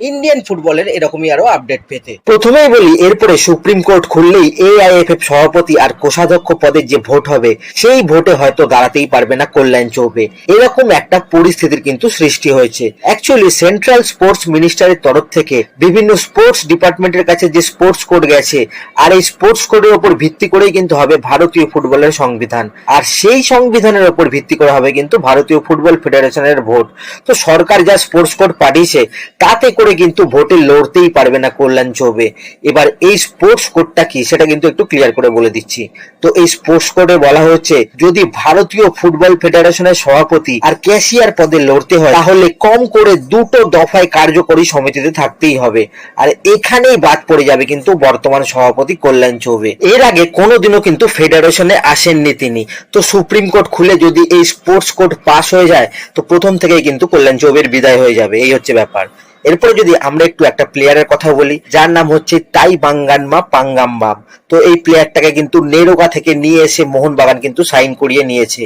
Indian ফুটবলের এরকমই আরও আপডেট পেতে। প্রথমেই বলি, এরপরে সুপ্রিম কোর্ট খুললেই এআইএফএফ সভাপতি আর কোষাধ্যক্ষ পদের যে ভোট হবে, সেই ভোটে হয়তো দাঁড়াতেই পারবে না কল্যাণ চৌবে। এরকম একটা পরিস্থিতির কিন্তু সৃষ্টি হয়েছে। অ্যাকচুয়ালি সেন্ট্রাল স্পোর্টস মিনিস্টারের তরফ থেকে বিভিন্ন স্পোর্টস ডিপার্টমেন্টের কাছে যে স্পোর্টস কোড গেছে, আর এই স্পোর্টস কোডের উপর ভিত্তি করেই কিন্তু হবে ভারতীয় ফুটবলের সংবিধান। আর সেই সংবিধানের উপর ভিত্তি করে হবে কিন্তু ভারতীয় ফুটবল ফেডারেশনের ভোট। তো সরকার যা স্পোর্টস কোড পাঠিয়েছে, তাতে করে কিন্তু ভোটে লড়তেই পারবে না কল্যাণ চৌবে। এবার এই স্পোর্টস কোডটা কি সেটা কিন্তু একটু ক্লিয়ার করে বলে দিচ্ছি। তো এই স্পোর্টস কোডে বলা হচ্ছে যদি ভারতীয় ফুটবল ফেডারেশনের সভাপতি আর ক্যাশিয়ার পদে লড়তে হয়, তাহলে কম করে দুটো দফায় কার্যকরী সমিতিতে থাকতেই হবে। আর এখানেই বাদ পড়ে যাবে কিন্তু বর্তমান সভাপতি কল্যাণ চৌবে। এর আগে কোনোদিনও কিন্তু ফেডারেশনে আসেননি তিনি। তো সুপ্রিম কোর্ট খুলে যদি এই স্পোর্টস কোড পাস হয়ে যায়, তো প্রথম থেকেই কিন্তু কল্যাণ চৌবের বিদায় হয়ে যাবে। এই হচ্ছে ব্যাপার। এরপরে যদি আমরা একটু একটা প্লেয়ারের কথা বলি, যার নাম হচ্ছে তাই বাঙ্গানমা পাঙ্গাম্বাম। তো এই প্লেয়ারটাকে কিন্তু নেরোগা থেকে নিয়ে এসে মোহনবাগান কিন্তু সাইন করিয়ে নিয়েছে।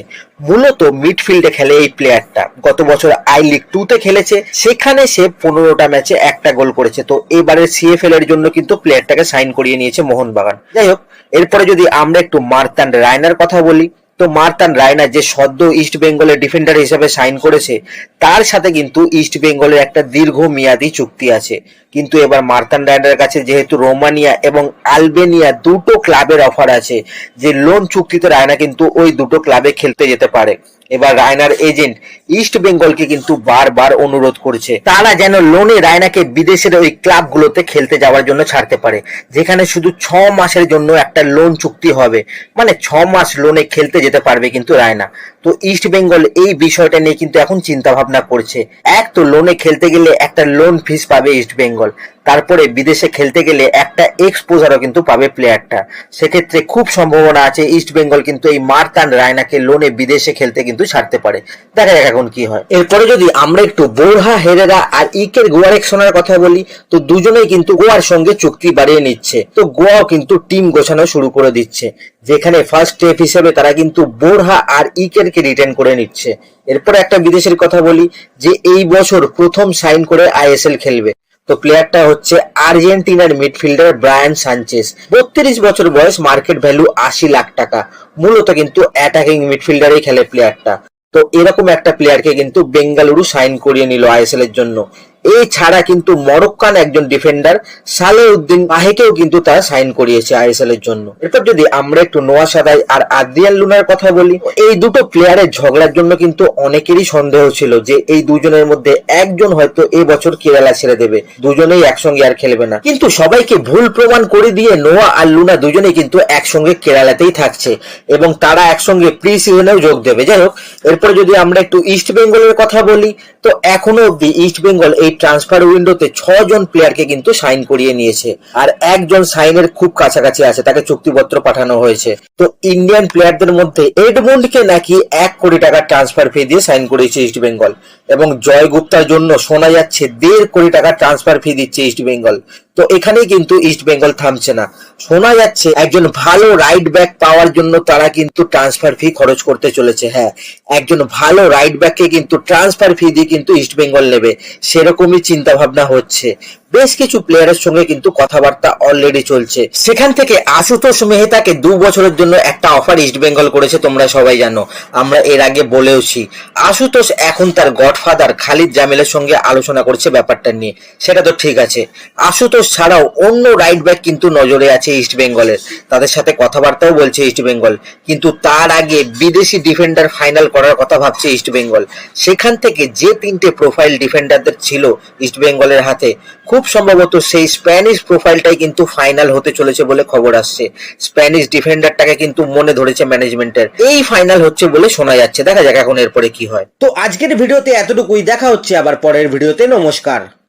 মূলত মিডফিল্ডে খেলে এই প্লেয়ারটা গত বছর আই লিগ টু তে খেলেছে। সেখানে সে পনেরোটা ম্যাচে একটা গোল করেছে। তো এবারে সিএফএল এর জন্য কিন্তু প্লেয়ারটাকে সাইন করিয়ে নিয়েছে মোহনবাগান। যাই হোক, এরপরে যদি আমরা একটু মার্তান রায়নার কথা বলি তো মার্তান রায়না যে সদ্য ইস্ট বেঙ্গলের ডিফেন্ডার হিসেবে সাইন করেছে, তার সাথে কিন্তু ইস্ট বেঙ্গলের একটা দীর্ঘ মেয়াদি চুক্তি আছে। কিন্তু এবার মার্তান রায়নার কাছে যেহেতু রোমানিয়া এবং আলবেনিয়া দুটো ক্লাবের অফার আছে, যে লোন চুক্তিতে রায়না কিন্তু ওই দুটো ক্লাবে খেলতে যেতে পারে। এবার রায়নার এজেন্ট ইস্ট বেঙ্গলকে কিন্তু বারবার অনুরোধ করছে। তারা যেন লোনে রায়নাকে বিদেশের ওই ক্লাবগুলোতে খেলতে যাওয়ার জন্য ছাড়তে পারে, যেখানে শুধু ছ মাসের জন্য একটা লোন চুক্তি হবে। মানে ছ মাস লোনে খেলতে যেতে পারবে কিন্তু রায়না। তো ইস্ট বেঙ্গল এই বিষয়টা নিয়ে কিন্তু এখন চিন্তা ভাবনা করছে। এক তো লোনে খেলতে গেলে একটা লোন ফিস পাবে ইস্ট বেঙ্গল। তারপরে বিদেশে খেলতে গেলে একটা এক্সপোজারও কিন্তু পাবে প্লেয়ারটা সেক্ষেত্রে খুব সম্ভাবনা আছে ইস্ট বেঙ্গল কিন্তু এই মার্তান রায়নাকে লোনে বিদেশে খেলতে কিন্তু ছাড়তে পারে। দেখা যাক এখন কি হয়। এরপরে যদি আমরা একটু বোরহা হেরেরা আর ইকের গোয়ার গোয়ারেকশনের কথা বলি, তো দুজনেই কিন্তু গোয়ার সঙ্গে চুক্তি বাড়িয়ে নিচ্ছে। তো গোয়াও কিন্তু টিম গোছানো শুরু করে দিচ্ছে, যেখানে ফার্স্ট স্টেপ হিসেবে তারা কিন্তু বোরহা আর ইকেরকে রিটার্ন করে নিচ্ছে। এরপর একটা বিদেশের কথা বলি, যে এই বছর প্রথম সাইন করে আইএসএল খেলবে। তো প্লেয়ারটা হচ্ছে আর্জেন্টিনার মিডফিল্ডার ব্রায়ান সানচেস বত্রিশ বছর বয়স মার্কেট ভ্যালু আশি লাখ টাকা। মূলত কিন্তু অ্যাটাকিং মিডফিল্ডারেই খেলে প্লেয়ারটা তো এরকম একটা প্লেয়ারকে কিন্তু বেঙ্গালুরু সাইন করিয়ে নিল আইএসএল এর জন্য। এছাড়া কিন্তু মরক্কান একজন ডিফেন্ডার সালে উদ্দিন মাহেকেও কিন্তু তারা সাইন করিয়েছে আইএসএল এর জন্য। এরপর যদি আমরা একটু নোয়া সাদাই আর আদ্রিয়ান লুনার কথা বলি, এই দুটো প্লেয়ারের ঝগড়ার জন্য কিন্তু অনেকেরই সন্দেহ ছিল যে এই দুজনের মধ্যে একজন হয়তো এই বছর কেরালা ছেড়ে দেবে, দুজনেই একসঙ্গে আর খেলবে না। কিন্তু সবাইকে ভুল প্রমাণ করে দিয়ে নোয়া আর লুনা দুজনেই কিন্তু একসঙ্গে কেরালাতেই থাকছে এবং তারা একসঙ্গে প্রি সিজনেও যোগ দেবে। যাই হোক, এরপরে যদি আমরা একটু ইস্ট বেঙ্গলের কথা বলি তো এখনও অব্দি ইস্ট বেঙ্গল এই ট্রান্সফার উইন্ডোতে ছজন প্লেয়ারকে কিন্তু সাইন করিয়ে নিয়েছে। আর একজন সাইনের খুব কাছাকাছি আছে, তাকে চুক্তিপত্র পাঠানো হয়েছে। তো ইন্ডিয়ান প্লেয়ারদের মধ্যে এডমন্ডকে নাকি এক কোটি টাকা ট্রান্সফার ফি দিয়ে সাইন করেছে ইস্ট বেঙ্গল এবং জয় গুপ্তার জন্য শোনা যাচ্ছে দেড় কোটি টাকা ট্রান্সফার ফি দিচ্ছে ইস্ট বেঙ্গল তো এখানেই কিন্তু ইস্ট বেঙ্গল থামছে না। শোনা যাচ্ছে একজন ভালো রাইট ব্যাক পাওয়ার জন্য তারা কিন্তু ট্রান্সফার ফি খরচ করতে চলেছে হ্যাঁ। একজন ভালো রাইট ব্যাককে কিন্তু ট্রান্সফার ফি দিয়ে কিন্তু ইস্ট বেঙ্গল নেবে। সেরকমই চিন্তা ভাবনা হচ্ছে। বেশ কিছু প্লেয়ারের সঙ্গে কিন্তু কথাবার্তা অলরেডি চলছে। সেখান থেকে আশুতোষ মেহতাকে দু বছরের জন্য একটা অফার ইস্ট বেঙ্গল করেছে, তোমরা সবাই জানো। আমরা এর আগে বলেওছি, আশুতোষ এখন তার গডফাদার খালিদ জামিলের সঙ্গে আলোচনা করছে ব্যাপারটা নিয়ে। সেটা তো ঠিক আছে। আশুতোষ ছাড়াও অন্য রাইট ব্যাক কিন্তু নজরে আছে ইস্ট বেঙ্গলের তাদের সাথে কথাবার্তাও বলছে ইস্ট বেঙ্গল কিন্তু তার আগে বিদেশি ডিফেন্ডার ফাইনাল করার কথা ভাবছে ইস্ট বেঙ্গল সেখান থেকে যে তিনটে প্রোফাইল ডিফেন্ডারদের ছিল ইস্ট বেঙ্গলের হাতে খুব সম্ভবত সেই স্প্যানিশ প্রোফাইলটাই কিন্তু ফাইনাল হতে চলেছে বলে খবর আসছে। স্প্যানিশ ডিফেন্ডারটাকে কিন্তু মনে ধরেছে ম্যানেজমেন্টের। এই ফাইনাল হচ্ছে বলে শোনা যাচ্ছে। দেখা যাক এখন এরপরে কি হয়। তো আজকের ভিডিওতে এতটুকুই। দেখা হচ্ছে আবার পরের ভিডিওতে। নমস্কার।